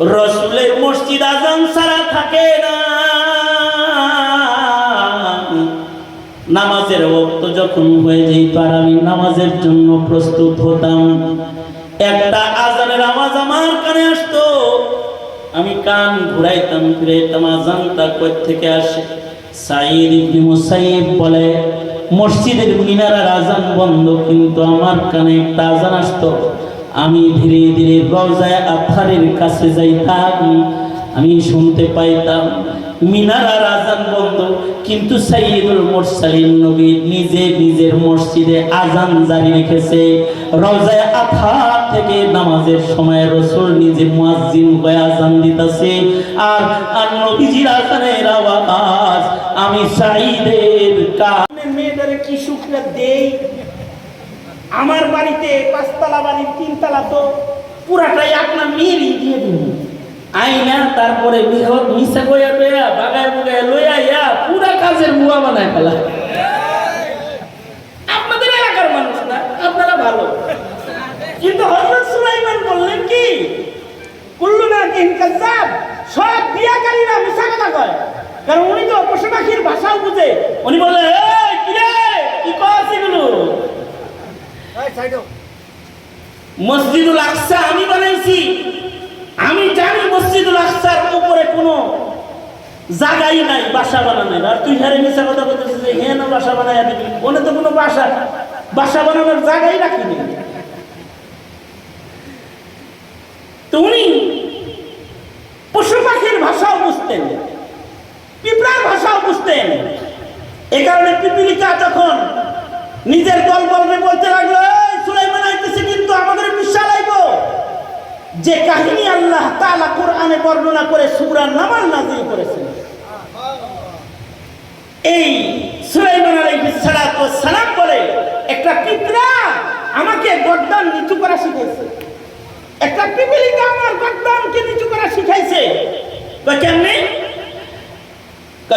রসুলের মসজিদ আজান ছাড়া থাকে না। নামাজের ওক্ত যখন হয়ে যেত আর আমি নামাজের জন্য প্রস্তুত হতাম। একটা আজানের আওয়াজ আমার কানে আসতো। আমি কান ঘুরাইতাম ফিরাইতাম আজানটা কই থেকে আসে? সাইদ ইবনে মুসাইব বলে, মসজিদের মিনারার আজান বন্ধ, কিন্তু আমার কানে একটা আজান আসতো। আমি ধীরে ধীরে রওজায় আথারের কাছে যাইতাম, আমি শুনতে পাইতাম মিনারার আজান বন্ধ, কিন্তু সাইয়্যিদুল মুরসালিন নবী নিজে নিজের মসজিদে আজান জারি রেখেছে। রওজায় আথার থেকে নামাজের সময় রসুল নিজে মুয়াজ্জিন হয়ে আজান দিতেছে। আর আর নবীজির আজানের আওয়াজ, আমি সাইদের মেয়েদের কি দেই? আমার বাড়িতে পাঁচতলা বাড়ির তিনতলা তো পুরাটাই আপনার মেয়েরই দিয়ে দিন। আইনা তারপরে বিহর মিশা গয়া লইয়া বাগায় বুগায় লইয়া ইয়া, পুরা কাজের বুয়া বানায় ফেলা। আপনাদের এলাকার মানুষ না, আপনারা ভালো। কিন্তু হযরত সুলাইমান বললেন কি, কুল্লু না কিন কাযাব সব বিয়াকারীরা মিছা কথা কয়। কারণ উনি তো পশু পাখির ভাষাও বুঝে। উনি বললেন, এই কি রে কি কস এগুলো? মসজিদুল আকসা আমি বানাইছি। আমি জানি মসজিদুল আকসার উপরে কোনো জায়গাই নাই, বাসা বানানোর আর তুই হারে মিশা কথা বলতেছিস যে হ্যাঁ না, বাসা বানায় দিবি ওনে তো কোনো বাসা। বাসা বানানোর জায়গাই রাখিনি তো উনি পশু পাখির ভাষাও বুঝতেন পিঁপড়ার ভাষাও বুঝতেন এ কারণে পিপিলিকা যখন নিজের দল বলবে বলতে লাগল যে কাহিনী আল্লাহ তাআলা কোরআনে বর্ণনা করে সূরা নামাল নাযিল করেছেন। এই সুলাইমান আলাইহিস সালাতু ওয়াস সালাম বলে একটা পিঁপড়া আমাকে গর্দান নিচু করা শিখেছে একটা পিপিলিকা আমার গর্দানকে নিচু করা শিখাইছে। বা কেমনে?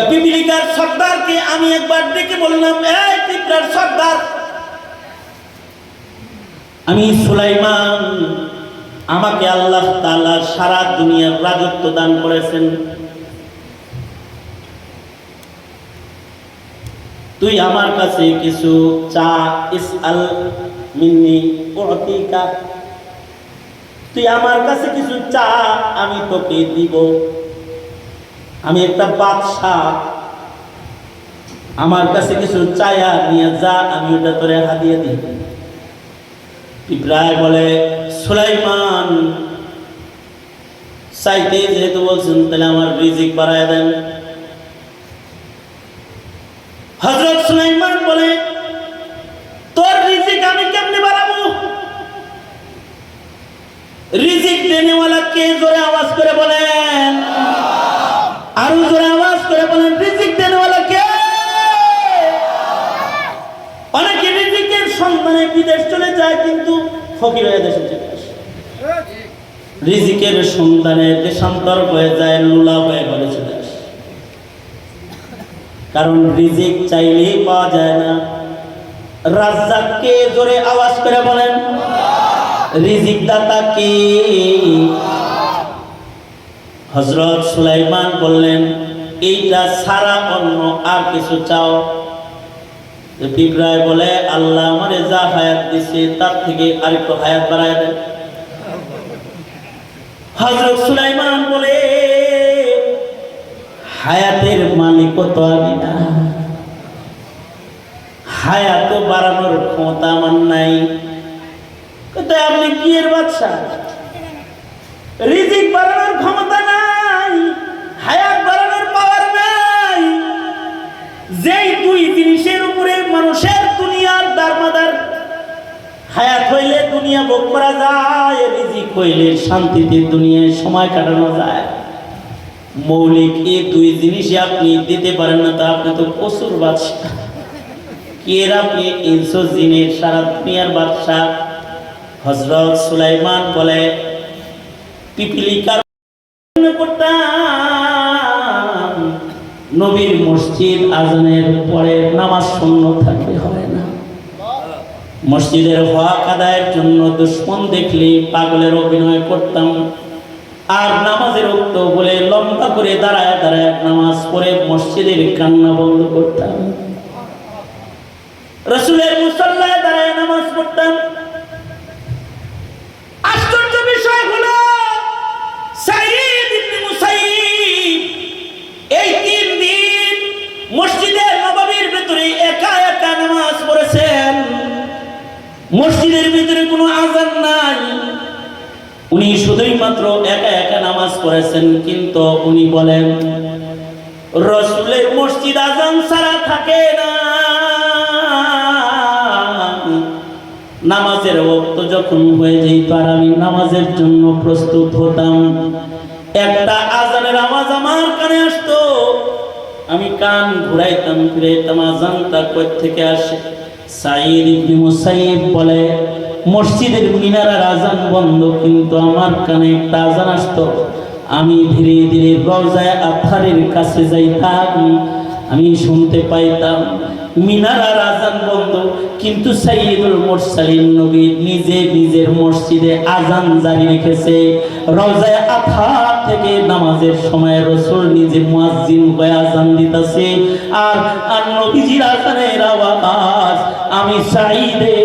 পিপিলিকার সর্দারকে আমি একবার ডেকে বললাম, এই পিঁপড়ার সর্দার, আমি সুলাইমান আমাকে আল্লাহ তাআলা সারা দুনিয়ার রাজত্ব দান করেছেন। তুই আমার কাছে কিছু চা ইস আল মিন্নি উতিকা। তুই আমার কাছে কিছু চা আমি তোকে দিব। আমি একটা বাদশাহ। আমার কাছে কিছু চায়া নিয়ে যা, আমি ওটা তোরে হাদিয়ে দিই। পিঁপড়ায় বলে সুলাইমান। চাইতে যেহেতু বলছেন, তাহলে আমার রিজিক বাড়ায় দেন। হজরত সুলাইমান বলে, তোর রিজিক আমি কেমনে বাড়াবো? রিজিক দেনেওয়ালা কে জোরে আওয়াজ করে বলেন? আরও জোরে আওয়াজ করে বলেন, রিজিক দেনেওয়ালা কে? অনেকে রিজিকের সন্ধানে বিদেশ চলে যায়, কিন্তু ফকির হয়ে দেশে চলে আসে রিজিকের সন্ধানে দেশান্তর হয়ে যায়, লুলা হয়ে চলে আসে কারণ রিজিক চাইলেই পাওয়া যায় না। রাজ্জাককে জোরে আওয়াজ করে বলেন রিজিক দাতা কে? হজরত সুলাইমান বললেন, এইটা সারা অন্য আর কিছু চাও? পিঁপড়ায় বলে, আল্লাহ আমারে যা হায়াত দিছে, তার থেকে আরেকটু হায়াত বাড়ায় দেন। হজরত সুলাইমান বলে, হায়াতের মালিক তো আমি না। হায়াত বাড়ানোর ক্ষমতা আমার নাই। কোথায় আপনি কি এর বাদশা রিজিক বাড়ানোর ক্ষমতা হায়াত হইলে দুনিয়া ভোগ করা যায়, রিজিক হইলে শান্তিতে দুনিয়ায় সময় কাটানো যায়। মৌলিক এই দুই জিনিসই আপনি দিতে পারেন না, তা আপনি তো প্রচুর বাদশাহ। কি এর আপনি ইনসো জিনের সারা দুনিয়ার বাদশাহ? হজরত সুলাইমান বলে, পিপিলিকার নবীর মসজিদ আজানের পরে নামাজ শূন্য থাকলে হয় না। মসজিদের হক আদায়ের জন্য দুশ্মন দেখলে পাগলের অভিনয় করতাম। আর নামাজের উক্ত বলে লম্বা করে দাঁড়ায় দাঁড়ায় নামাজ পড়ে মসজিদের কান্না বন্ধ করতাম। রসুলের মুসল্লায় দাঁড়ায় নামাজ পড়তাম। মসজিদের ভিতরে কোনো আজান নাই। উনি শুধুই মাত্র একা একা নামাজ পড়েছেন, কিন্তু উনি বলেন, রসুলের মসজিদ আজান ছাড়া থাকে না। নামাজের ওক্ত যখন হয়ে যেত আর আমি নামাজের জন্য প্রস্তুত হতাম। একটা আজানের আওয়াজ আমার কানে আসতো। আমি কান ঘুরাইতাম, ফিরাইতাম, আজানটা কই থেকে আসে? সাইদ ইবনে মুসাইব বলে, মসজিদের মিনারা আজান বন্ধ, কিন্তু আমার কানে একটা আজান আসতো। আমি ধীরে ধীরে রওজায় আথারের কাছে যাইতাম। আমি শুনতে পাইতাম মিনারার আজান বন্ধ, কিন্তু সাইয়্যিদুল মুরসালিন নবী নিজে নিজের মসজিদে আজান জারি রেখেছে। রওজায় আথার থেকে নামাজের সময় রসুল নিজে মুয়াজ্জিন হয়ে আজান দিতেছে। আর আর নবীজির আজানের আওয়াজ, আমি সাইদে